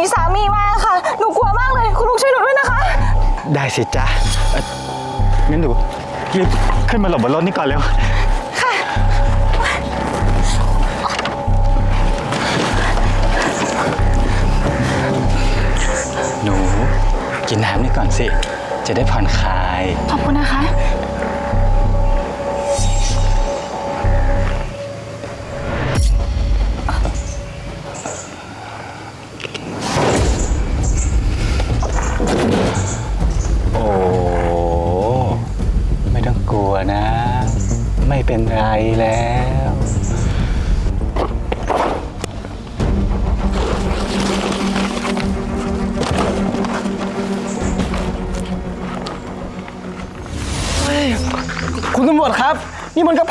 ีสามีมาค่ะ หนูกลัวมากเลย คุณลุงช่วยหนูด้วยนะคะ ได้สิจ๊ะงั้นหนูรีบขึ้นมาหลบบนรถนี่ก่อนเร็ว หนู กินน้ำนี่ก่อนสิ จะได้ผ่อนคลาย ขอบคุณนะคะ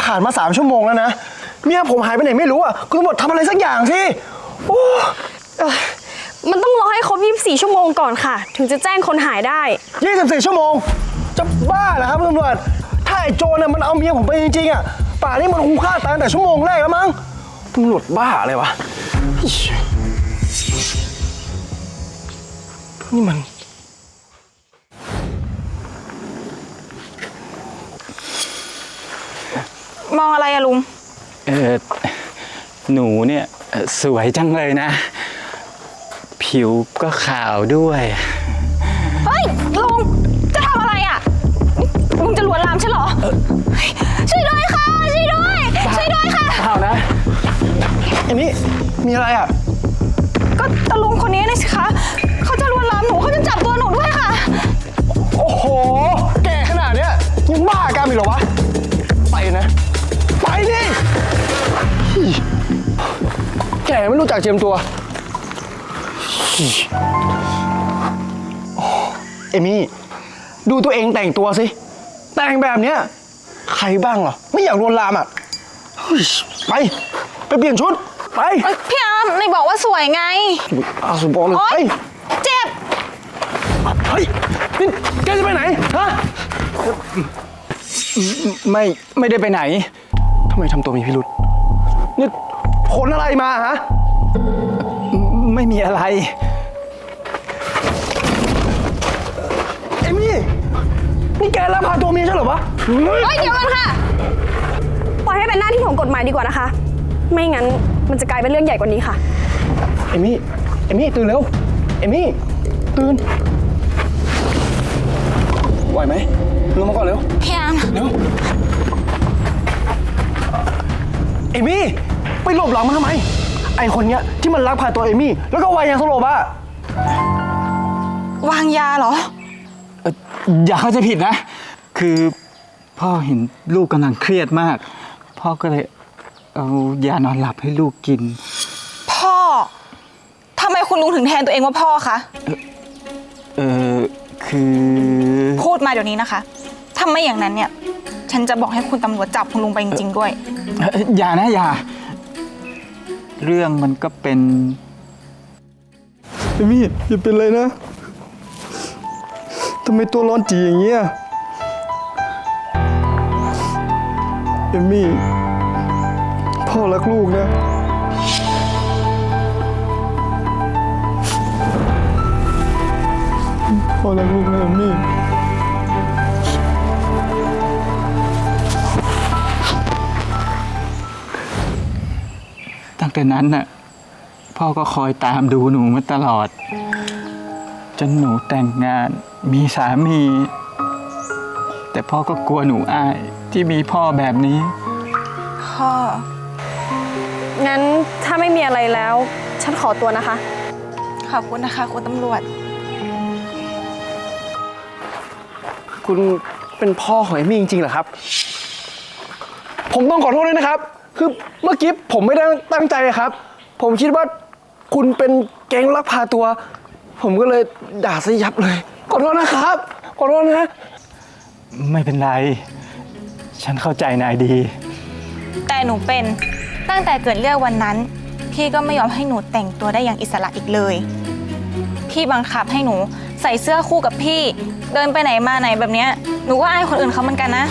ผ่านมาสามชั่วโมงแล้วนะ เมียผมหายไปไหนไม่รู้อะคุณตำรวจทำอะไรสักอย่างสิโอ้มันต้องรอให้ครบ 24 ชั่วโมงก่อนค่ะ ถึงจะแจ้งคนหายได้ ยี่สิบสี่ชั่วโมง จะบ้าเหรอครับคุณตำรวจถ้าไอ้โจรน่ะมันเอาเมียผมไปจริงๆอะป่านนี้มันคงฆ่าตายตั้งแต่ชั่วโมงแรกแล้วมั้งตำรวจบ้าอะไรวะอิ๊ยนี่มัน มองอะไรอะลุง เออหนูเนี่ยเอ่อสวยจังเลยนะ ผิวก็ขาวด้วย เฮ้ย ลุง จะทำอะไรอะลุงจะลวนลามฉันเหรอเฮ้ยช่วยด้วยค่ะ ช่วยด้วย ช่วยด้วยค่ะ เปล่านะไอ้นี่มีอะไรอะ ก็ตะลุงคนนี้นี่สิคะเขาจะลวนลามหนูเขาจะจับตัวหนูด้วยค่ะ โอ้โห แก่ขนาดเนี้ยยังบ้ากันอีกเหรอวะ รู้จักเจียมตัวอิ๊ยโอ้เอมี่ ดูตัวเองแต่งตัวสิ แต่งแบบเนี้ย ใครบ้างเหรอ ไม่อยากลวนลามอะเฮ้ยไป ไปเปลี่ยนชุด ไปเอ้ยพี่อาร์มในบอกว่าสวยไงเอาสุบอกเลยโอ๊ไปย เจ็บ เฮ้ยนี่แกจะไปไหน ฮะ ไม่ ไม่ได้ไปไหน ทำไมทำตัวมีพิรุษนี่ผลอะไรมาฮะ ไม่มีอะไร เอมี่ นี่แกรับพาตัวเมียใช่เหรอวะเฮ้ยเฮ้ยเดี๋ยวกันค่ะ ปล่อยให้เป็นหน้าที่ของกฎหมายดีกว่านะคะ ไม่งั้นมันจะกลายเป็นเรื่องใหญ่กว่านี้ค่ะ เอมี่ เอมี่ตื่นเร็ว เอมี่ ตื่น ไหวไหมลงมาก่อนเร็วพี่อาร์มเร็ว เอมี่ ไปหลบหลังมันทำไม ไอคนเนี้ยที่มันลักพาตัวเอมี่ แล้วก็วายยางสลบอะวางยาเหรอ เอ่ออย่าเข้าใจผิดนะ คือพ่อเห็นลูกกำลังเครียดมาก พ่อก็เลยเอายานอนหลับให้ลูกกิน พ่อทำไมคุณลุงถึงแทนตัวเองว่าพ่อคะ เออคือ พูดมาเดี๋ยวนี้นะคะถ้าไม่อย่างนั้นเนี่ย ฉันจะบอกให้คุณตำรวจจับคุณลุงไปจริงๆด้วย เอ่ออย่านะอย่า เรื่องมันก็เป็นเอมี่อย่าเป็นไรนะทำไมตัวร้อนจีอย่างเงี้ยเอมี่พ่อรักลูกนะพ่อรักลูกนะเอมี่ แต่นั้นน่ะ พ่อก็คอยตามดูหนูมาตลอด จนหนูแต่งงานมีสามี แต่พ่อก็กลัวหนูอายที่มีพ่อแบบนี้ พ่อ งั้นถ้าไม่มีอะไรแล้ว ฉันขอตัวนะคะ ขอบคุณนะคะคุณตำรวจ คุณเป็นพ่อของเอมี่จริงๆเหรอครับ ผมต้องขอโทษด้วยนะครับ คือเมื่อกี้ผมไม่ได้ตั้งใจครับ ผมคิดว่าคุณเป็นแก๊งลักพาตัว ผมก็เลยด่าซะยับเลย ขอโทษนะครับ ขอโทษนะ ไม่เป็นไร ฉันเข้าใจนายดี แต่หนูเป็นตั้งแต่เกิดเรื่องวันนั้น พี่ก็ไม่ยอมให้หนูแต่งตัวได้อย่างอิสระอีกเลย พี่บังคับให้หนูใส่เสื้อคู่กับพี่ เดินไปไหนมาไหนแบบเนี้ยหนูก็อายคนอื่นเขาเหมือนกันนะ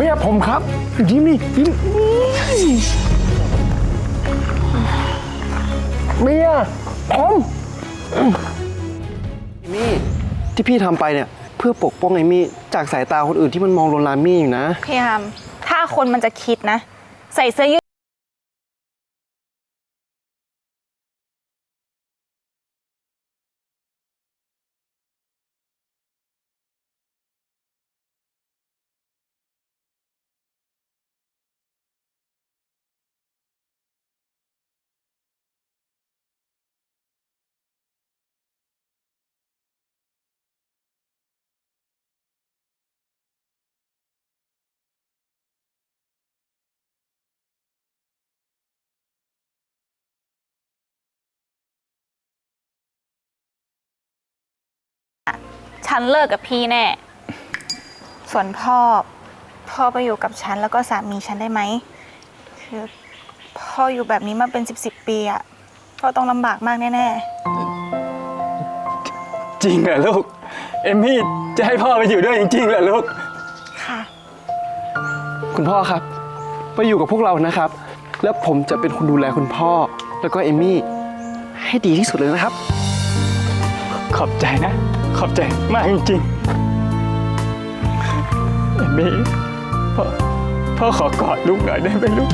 เมียผมครับ ยิ้มนี่ยิ้มเมียออมเอมี่ที่พี่ทำไปเนี่ย เพื่อปกป้องเอมี่จากสายตาคนอื่นที่มันมองลวนลามมี่อยู่นะพี่ฮัมถ้าคนมันจะคิดนะ ใส่เสื้อยืด ฉันเลิกกับพี่แน่ ส่วนพ่อ พ่อไปอยู่กับฉันแล้วก็สามีฉันได้ไหม คือพ่ออยู่แบบนี้มาเป็นสิบสิบปีอะพ่อต้องลำบากมากแน่ จริงเหรอลูก เอมมี่จะให้พ่อไปอยู่ด้วยจริงๆเหรอลูก ๆ ค่ะ คุณพ่อครับ ไปอยู่กับพวกเรานะครับ แล้วผมจะเป็นคนดูแลคุณพ่อ แล้วก็เอมี่ให้ดีที่สุดเลยนะครับ ขอบใจนะ ข ขอบใจมากจริงๆเอมี่พ่อพ่อขอกอดลูกหน่อยได้ไหมลูก